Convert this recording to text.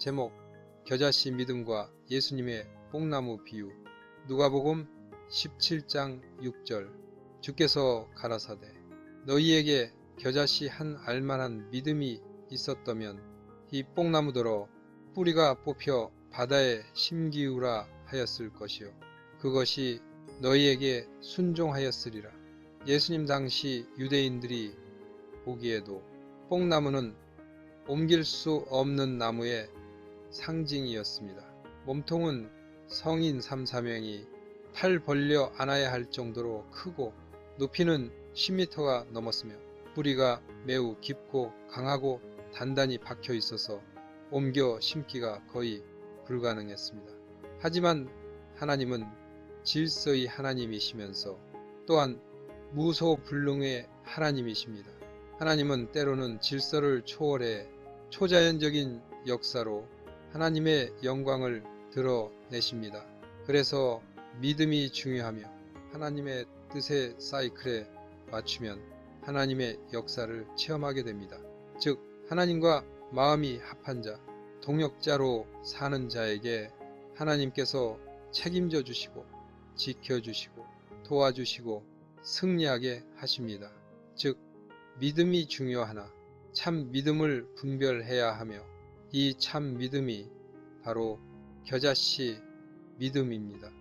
제목 겨자씨 믿음과 예수님의 뽕나무 비유. 누가복음 17장 6절. 주께서 가라사대 너희에게 겨자씨 한 알만한 믿음이 있었다면 이 뽕나무더러 뿌리가 뽑혀 바다에 심기우라 하였을 것이요. 그것이 너희에게 순종하였으리라. 예수님 당시 유대인들이 보기에도 뽕나무는 옮길 수 없는 나무의 상징이었습니다. 몸통은 성인 3, 4명이 팔 벌려 안아야 할 정도로 크고 높이는 10m가 넘었으며 뿌리가 매우 깊고 강하고 단단히 박혀 있어서 옮겨 심기가 거의 불가능했습니다. 하지만 하나님은 질서의 하나님이시면서 또한 무소불능의 하나님이십니다. 하나님은 때로는 질서를 초월해 초자연적인 역사로 하나님의 영광을 드러내십니다. 그래서 믿음이 중요하며 하나님의 뜻의 사이클에 맞추면 하나님의 역사를 체험하게 됩니다. 즉, 하나님과 마음이 합한 자, 동역자로 사는 자에게 하나님께서 책임져 주시고 지켜주시고 도와주시고 승리하게 하십니다. 즉, 믿음이 중요하나 참 믿음을 분별해야 하며 이 참 믿음이 바로 겨자씨 믿음입니다.